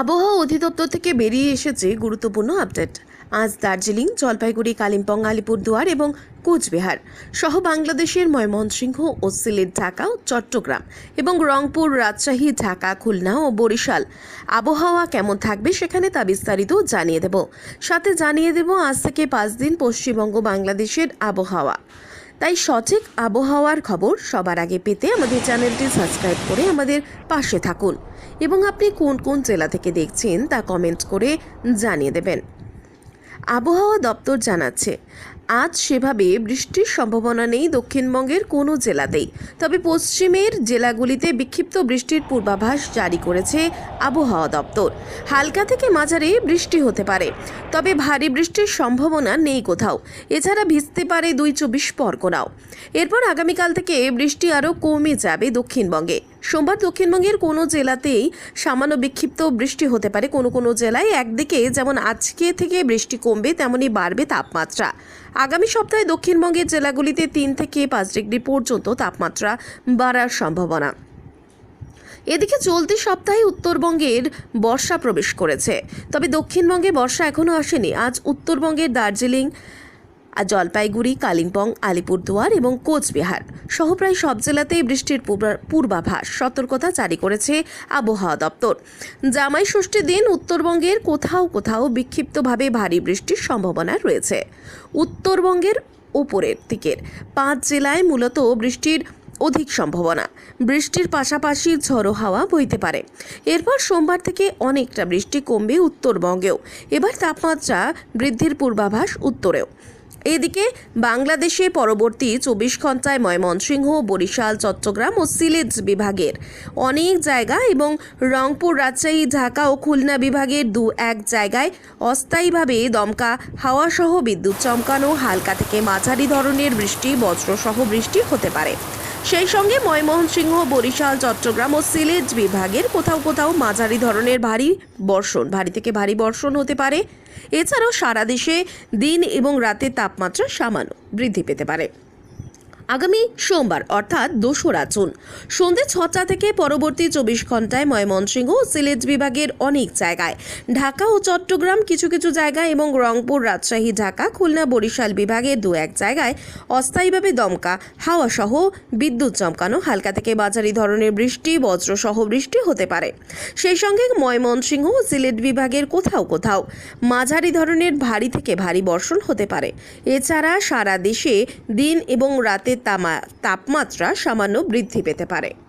আবহাওয়া অধিদপ্তর থেকে বেরিয়ে এসেছে গুরুত্বপূর্ণ আপডেট। আজ দার্জিলিং, জলপাইগুড়ি, কালিম্পং, আলিপুরদুয়ার এবং কোচবিহার সহ বাংলাদেশের ময়মনসিংহ ও সিলেট, ঢাকা ও চট্টগ্রাম এবং রংপুর, রাজশাহী, ঢাকা, খুলনা ও বরিশাল। আবহাওয়া কেমন থাকবে সেখানে তা বিস্তারিত জানিয়ে দেব। সাথে জানিয়ে দেব আজ থেকে পাঁচ দিন পশ্চিমবঙ্গ বাংলাদেশের আবহাওয়া। তাই সঠিক আবহাওয়ার খবর সবার আগে পেতে আমাদের চ্যানেলটি সাবস্ক্রাইব করে আমাদের পাশে থাকুন। এবং আপনি কোন কোন জেলা থেকে দেখছেন তা কমেন্ট করে জানিয়ে দেবেন। আবহাওয়া দপ্তর জানাচ্ছে আজ সেভাবে বৃষ্টির সম্ভাবনা নেই দক্ষিণবঙ্গের কোনো জেলাতেই। তবে পশ্চিমের জেলাগুলিতে বিক্ষিপ্ত বৃষ্টির পূর্বাভাস জারি করেছে আবহাওয়া দপ্তর। হালকা থেকে মাঝারি বৃষ্টি হতে পারে, তবে ভারী বৃষ্টির সম্ভাবনা নেই কোথাও। এছাড়া ভিজতে পারে দুই চব্বিশ পরগনাও। এরপর আগামীকাল থেকে বৃষ্টি আরও কমে যাবে দক্ষিণবঙ্গে। সোমবার দক্ষিণবঙ্গের কোনো জেলাতেই সামান্য বিক্ষিপ্ত বৃষ্টি হতে পারে। কোনো কোনো জেলায় একদিকে যেমন আজকে থেকে বৃষ্টি কমবে তেমনই বাড়বে তাপমাত্রা। আগামী সপ্তাহে দক্ষিণবঙ্গের জেলাগুলিতে তিন থেকে পাঁচ ডিগ্রি পর্যন্ত তাপমাত্রা বাড়ার সম্ভাবনা। এদিকে চলতি সপ্তাহে উত্তরবঙ্গের বর্ষা প্রবেশ করেছে। তবে দক্ষিণবঙ্গে বর্ষা এখনও আসেনি। আজ উত্তরবঙ্গের দার্জিলিং আর জলপাইগুড়ি, কালিম্পং, আলিপুরদুয়ার এবং কোচবিহার সহ প্রায় সব জেলাতেই বৃষ্টির পূর্বাভাস সতর্কতা জারি করেছে আবহাওয়া দপ্তর। জামাই ষষ্ঠীর দিন উত্তরবঙ্গের কোথাও কোথাও বিক্ষিপ্তভাবে ভারী বৃষ্টির সম্ভাবনা রয়েছে। উত্তরবঙ্গের ওপরের দিকের পাঁচ জেলায় মূলত বৃষ্টির অধিক সম্ভাবনা। বৃষ্টির পাশাপাশি ঝড়ো হাওয়া বইতে পারে। এরপর সোমবার থেকে অনেকটা বৃষ্টি কমবে উত্তরবঙ্গেও। এবার তাপমাত্রা বৃদ্ধির পূর্বাভাস উত্তরেও। এদিকে বাংলাদেশে পরবর্তী চব্বিশ ঘন্টায় ময়মনসিংহ, বরিশাল, চট্টগ্রাম ও সিলেট বিভাগের অনেক জায়গা এবং রংপুর, রাজশাহী, ঢাকা ও খুলনা বিভাগের দু এক জায়গায় অস্থায়ীভাবে দমকা হাওয়াসহ বিদ্যুৎ চমকানো, হালকা থেকে মাঝারি ধরনের বৃষ্টি, বজ্রসহ বৃষ্টি হতে পারে। সেই সঙ্গে ময়মনসিংহ, বরিশাল, চট্টগ্রাম ও সিলেট বিভাগের কোথাও কোথাও মাঝারি ধরনের ভারী বর্ষণ, ভারী থেকে ভারী বর্ষণ হতে পারে। এছাড়াও সারা দেশে দিন এবং রাতের তাপমাত্রা সামান্য বৃদ্ধি পেতে পারে। আগামী সোমবার, অর্থাৎ দোসরা জুন। সন্ধ্যে ছটা থেকে পরবর্তী চব্বিশ ঘন্টায় ময়মনসিংহ ও সিলেট বিভাগের অনেক জায়গায়। ঢাকা ও চট্টগ্রাম কিছু কিছু জায়গায় এবং রংপুর, রাজশাহী, ঢাকা, খুলনা, বরিশাল বিভাগের দু এক জায়গায় অস্থায়ীভাবে দমকা, হাওয়া সহ বিদ্যুৎ চমকানো, হালকা থেকে মাঝারি ধরনের বৃষ্টি বজ্রসহ বৃষ্টি হতে পারে। সেই সঙ্গে ময়মনসিংহ ও সিলেট বিভাগের কোথাও কোথাও মাঝারি ধরনের ভারী থেকে ভারী বর্ষণ হতে পারে। এছাড়া সারা দেশে দিন এবং তাপমাত্রা সামান্য বৃদ্ধি পেতে পারে।